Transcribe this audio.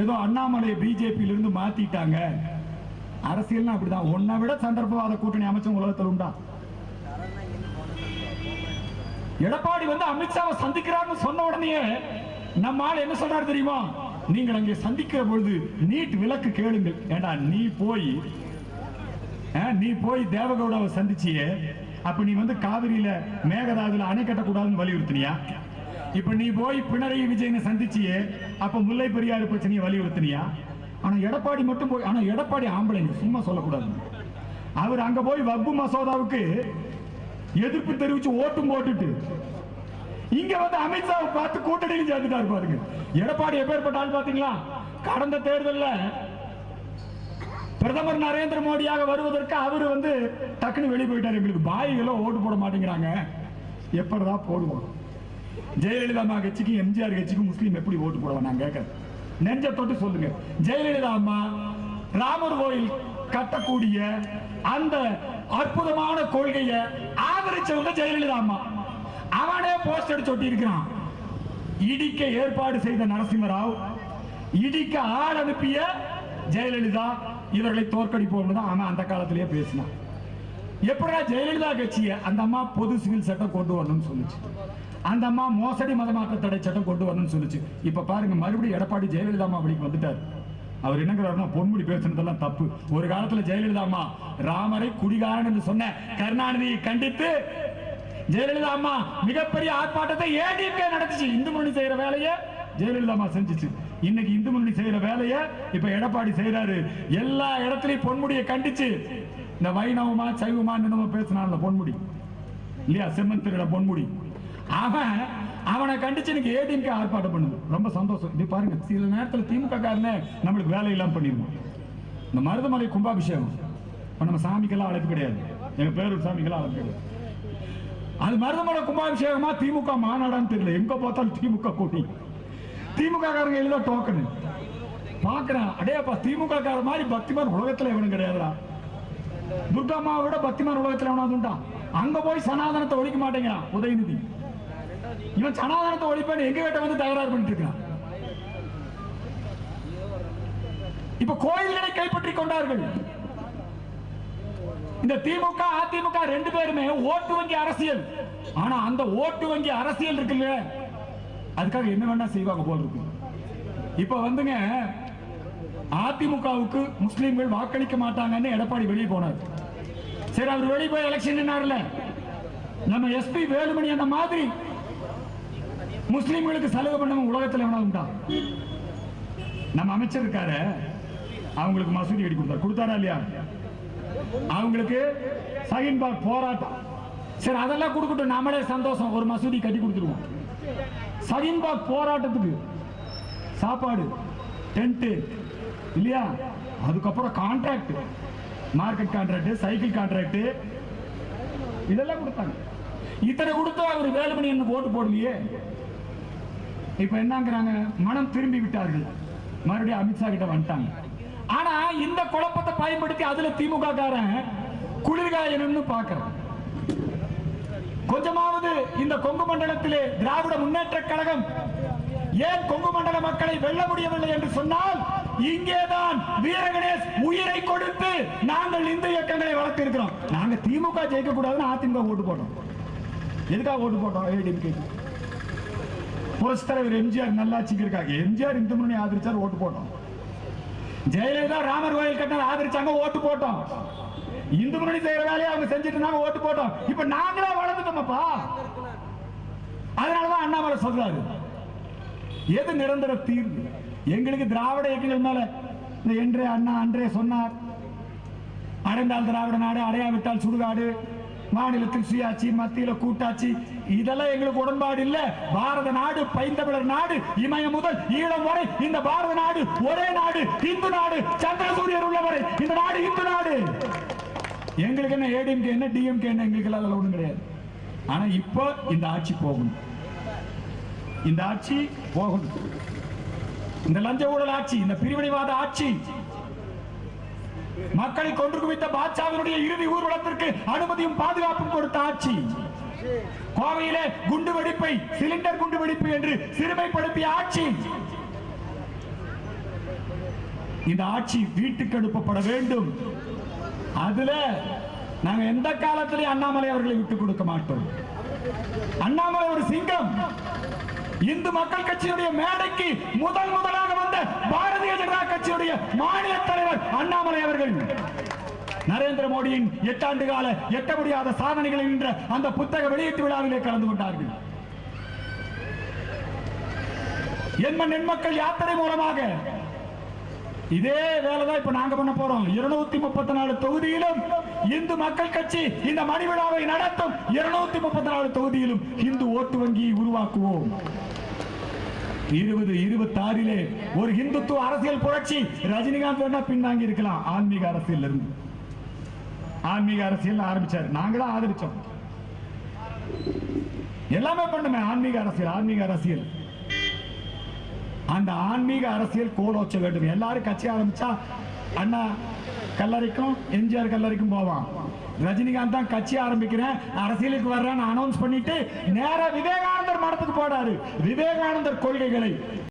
ஏதோ அண்ணாமலையை பிஜேபியில இருந்து மாத்திட்டாங்க. அரசியல்னா அப்படிதான். உன்னை விட சந்தர்ப்பவாத கூட்டணி அமைச்சர் உலகத்தில் உண்டா? எடப்பாடி வந்து அமித்ஷாவை சந்திக்கிறார்னு சொன்ன உடனே நம்ம ஆள் என்ன சொல்றாரு தெரியுமா? நீங்கள் அங்கே சந்திக்கிற பொழுது நீட் விலக்கு கேளுங்கள். ஏண்டா நீ போய் நீ போய் தேவகவுடாவை சந்திச்சியே அப்ப நீ வந்து காவிரியில மேகதாதுல அணை கட்டக்கூடாதுன்னு வலியுறுத்தினியா? இப்ப நீ போய் பினராயி விஜயனை சந்திச்சியே அப்ப முல்லை பெரியாறு பிரச்சனையை வலியுறுத்தினியா? ஆனா எடப்பாடி மட்டும் போய் ஆனா எடப்பாடி ஆம்பளைங்க சும்மா சொல்லக்கூடாது. அவர் அங்க போய் வப்பு மசோதாவுக்கு எதிர்ப்பு தெரிவிச்சு ஓட்டும் போட்டுட்டு இங்க வந்து அமித்ஷாவை பார்த்து கூட்டணியில் சேர்ந்துட்டாரு பாருங்க. எடப்பாடி எப்பேற்பட்ட ஆள் பாத்தீங்களா கடந்த தேர்தலில் பிரதமர் நரேந்திர மோடியாக வருவதற்கு அவர் வந்து டக்குன்னு வெளியே போயிட்டார். எங்களுக்கு பாய்களும் ஓட்டு போட மாட்டேங்கிறாங்க. எப்படிதான் போடுவோம்? ஜெயலலிதா அம்மா கட்சிக்கும் எம்ஜிஆர் கட்சிக்கும் முஸ்லீம் எப்படி ஓட்டு போடுவோம் நான் கேட்கறேன். நெஞ்ச தொட்டு சொல்லுங்க. ஜெயலலிதா அம்மா ராமர் கோயில் கட்டக்கூடிய அந்த அற்புதமான கொள்கையை ஆதரிச்சவங்க ஜெயலலிதா அம்மா. அவனே போஸ்ட் அடிச்சு ஒட்டி இருக்கிறான் இடிக்க ஏற்பாடு செய்த நரசிம்மராவ் இடிக்க ஆள் அனுப்பிய ஜெயலலிதா இவர்களை தோற்கடிப்போம் தான் அவன் அந்த காலத்திலேயே பேசினான். எப்படா ஜெயலலிதா கட்சியை அந்த அம்மா பொது சிவில் சட்டம் கொண்டு வரணும்னு சொல்லுச்சு. அந்த அம்மா மோசடி மதமாற்ற தடை சட்டம் கொண்டு வரணும்னு சொல்லுச்சு. இப்ப பாருங்க மறுபடியும் எடப்பாடி ஜெயலலிதா அம்மா வழிக்கு வந்துட்டார். அவர் என்னங்கிறாருன்னா பொன்முடி பேசுனதெல்லாம் தப்பு. ஒரு காலத்துல ஜெயலலிதா அம்மா ராமரை குடிகாரன் என்று சொன்ன கருணாநிதியை கண்டித்து ஜெயலலிதா அம்மா மிகப்பெரிய ஆர்ப்பாட்டத்தை ஏடிஎம்கே நடத்துச்சு. இந்து முன்னணி செய்யற வேலையை ஜெயலலிதா அம்மா செஞ்சுச்சு. இன்னைக்கு இந்து முன்னணி செய்யற வேலையை இப்ப எடப்பாடி செய்யறாரு எல்லா இடத்துலயும் பொன்முடியை கண்டிச்சு இந்த வைணவமா சைவமான்னு நம்ம பேசினான் பொன்முடி. இல்லையா? செம்மந்திரிட பொன்முடி. அவன் அவனை கண்டிச்சு எனக்கு ஏடிஎம்கே ஆர்ப்பாட்டம் பண்ணுது. ரொம்ப சந்தோஷம். இது பாருங்க சில நேரத்தில் திமுக காரனே நம்மளுக்கு வேலை இல்லாமல் பண்ணிடுவோம் இந்த மருதமலை கும்பாபிஷேகம். இப்போ நம்ம சாமிக்கெல்லாம் அழைப்பு கிடையாது. எங்கள் பேரூர் சாமிக்கெல்லாம் அழைப்பு கிடையாது. அது மருதமலை கும்பாபிஷேகமா திமுக மாநாடான்னு தெரியல. எங்க பார்த்தாலும் திமுக கூட்டி திமுக காரங்க எழுத டோக்கனு பார்க்குறேன் அடேப்பா திமுக கார மாதிரி பக்திமான் உலகத்தில் எவனும் கிடையாதுடா. துர்காமாவை விட பக்திமான் உலகத்துல எவனாவது அங்க போய் சனாதனத்தை ஒழிக்க மாட்டேங்கிறான் உதயநிதி. இவன் சனாதனத்தை ஒழிப்பேன் எங்க கிட்ட வந்து தகராறு பண்ணிட்டு இருக்கான் இப்ப கோயில்களை கைப்பற்றி கொண்டார்கள். இந்த திமுக அதிமுக ரெண்டு பேருமே ஓட்டு வங்கி அரசியல். ஆனா அந்த ஓட்டு வங்கி அரசியல் இருக்குல்ல அதுக்காக என்ன வேணா செய்வாங்க போல இருக்கு. இப்ப வந்துங்க அதிமுகவுக்கு முஸ்லீம்கள் வாக்களிக்க மாட்டாங்கன்னு எடப்பாடி வெளியே போனார். சரி அவர் வெளியே போய் எலெக்ஷன் நின்னார்ல. நம்ம எஸ்பி வேலுமணி அந்த மாதிரி முஸ்லீம்களுக்கு சலுகை பண்ணவங்க உலகத்தில் எவனா உண்டா? நம்ம அமைச்சர் இருக்காரு. அவங்களுக்கு மசூதி கட்டி கொடுத்தாரு. கொடுத்தாரா இல்லையா? அவங்களுக்கு சகின்பாக் போராட்டம். சரி அதெல்லாம் கொடுக்கட்டும். நம்மளே சந்தோஷம். ஒரு மசூதி கட்டி கொடுத்துருவோம். சகின்பாக் போராட்டத்துக்கு சாப்பாடு டென்ட்டு இல்லையா? அதுக்கப்புறம் contract market contract cycle contract இதெல்லாம் கொடுத்தாங்க. இத்தனை கொடுத்து அவர் வேலுமணி என்ன ஓட்டு போடலையே? இப்ப என்னங்கிறாங்க? மனம் திரும்பி விட்டார்கள். மறுபடியும் அமித்ஷா கிட்ட வந்துட்டாங்க. ஆனா இந்த குழப்பத்தை பயன்படுத்தி அதுல திமுக காரன் குளிர்காயணும்னு பாக்குறோம் கொஞ்சமாவது இந்த கொங்கு மண்டலத்திலே திராவிட முன்னேற்ற கழகம் ஏன் கொங்கு மண்டல மக்களை வெல்ல முடியவில்லை என்று சொன்னால் இங்கேதான் வீரகணேஷ் உயிரை கொடுத்து நாங்கள் இந்த இயக்கங்களை வளர்த்திருக்கிறோம். நாங்க திமுக ஜெயிக்க கூடாதுன்னு அதிமுக ஓட்டு போட்டோம். எதுக்காக ஓட்டு போட்டோம்? ஏடிஎம்கே புரட்சி தலைவர் எம்ஜிஆர் நல்லாட்சிக்கு இருக்காங்க. எம்ஜிஆர் இந்து முன்னணி ஆதரிச்சார் ஓட்டு போட்டோம். ஜெயலலிதா ராமர் கோயில் கட்டினது ஆதரிச்சாங்க ஓட்டு போட்டோம். இந்து முன்னணி செய்யற வேலையை அவங்க செஞ்சுட்டு நாங்க ஓட்டு போட்டோம். இப்ப நாங்களே வளர்ந்துட்டோமப்பா. அதனாலதான் அண்ணாமலை சொல்றாரு. எது நிரந்தர தீர்வு? எங்களுக்கு திராவிட இயக்கங்கள் மேல இந்த என்றே அண்ணா அன்றே சொன்னார். அடைந்தால் திராவிட நாடு அடையாவிட்டால் சுடுகாடு மாநிலத்தில் சுயாட்சி மத்தியில கூட்டாட்சி இதெல்லாம் எங்களுக்கு உடன்பாடு இல்ல. பாரத நாடு பைந்தமிழர் நாடு இமயம் முதல் ஈழம் வரை இந்த பாரத நாடு ஒரே நாடு இந்து நாடு சந்திரசூரியர் உள்ளவரை இந்த நாடு இந்து நாடு. எங்களுக்கு என்ன ஏடிஎம்கே என்ன டிஎம்கே என்ன எங்களுக்கு எல்லாம் ஒன்றும் ஒண்ணும் கிடையாது. ஆனா இப்போ இந்த ஆட்சி போகணும் இந்த ஆட்சி போகணும் இந்த லஞ்ச ஊழல் ஆட்சி இந்த பிரிவினைவாத ஆட்சி மக்களை கொன்று குவித்த பாட்சாவினுடைய இறுதி ஊர்வலத்திற்கு அனுமதியும் பாதுகாப்பும் கொடுத்த ஆட்சி. கோவையிலே குண்டு வெடிப்பை சிலிண்டர் குண்டு வெடிப்பு என்று சிறுமைப்படுத்திய ஆட்சி. இந்த ஆட்சி வீட்டுக்கு அனுப்பப்பட வேண்டும். அதுல நாங்க எந்த காலத்திலையும் அண்ணாமலை அவர்களை விட்டுக் கொடுக்க மாட்டோம். அண்ணாமலை ஒரு சிங்கம். இந்து மக்கள் கட்சியுடைய மேடைக்கு முதல் முதலாக வந்த பாரதிய ஜனதா கட்சியுடைய மாநில தலைவர் அண்ணாமலை அவர்கள். நரேந்திர மோடியின் எட்டாண்டு கால எட்ட முடியாத சாதனைகள் என்ற அந்த புத்தக வெளியீட்டு விழாவிலே கலந்து கொண்டார்கள். எண்மண் எண்மக்கள் யாத்திரை மூலமாக இதே வேலைதான் இப்ப நாங்க பண்ண போறோம். இருநூத்தி முப்பத்தி நாலு தொகுதியிலும் இந்து மக்கள் கட்சி இந்த மணி விழாவை நடத்தும். இருநூத்தி முப்பத்தி நாலு தொகுதியிலும் இந்து ஓட்டு வங்கியை உருவாக்குவோம். இருபது இருபத்தி ஆறிலே ஒரு இந்துத்துவ அரசியல் புரட்சி ரஜினிகாந்த் வேணா பின்வாங்கி இருக்கலாம் ஆன்மீக அரசியல் இருந்து ஆன்மீக அரசியல் ஆரம்பிச்சார். நாங்க தான் ஆதரிச்சோம். எல்லாமே பண்ணுமே. ஆன்மீக அரசியல் ஆன்மீக அரசியல். அந்த ஆன்மீக அரசியல் கோலோச்ச வேண்டும். எல்லாரும் கட்சி ஆரம்பிச்சா அண்ணா கல்லறைக்கும் எம்ஜிஆர் கல்லறைக்கும் போவான் ரஜினிகாந்த் தான் கட்சி ஆரம்பிக்கிறேன். அரசியலுக்கு வர்றேன்னு அனௌன்ஸ் பண்ணிட்டு நேர விவேகானந்தர் மடத்துக்கு போடாரு விவேகானந்தர் கொள்கைகளை.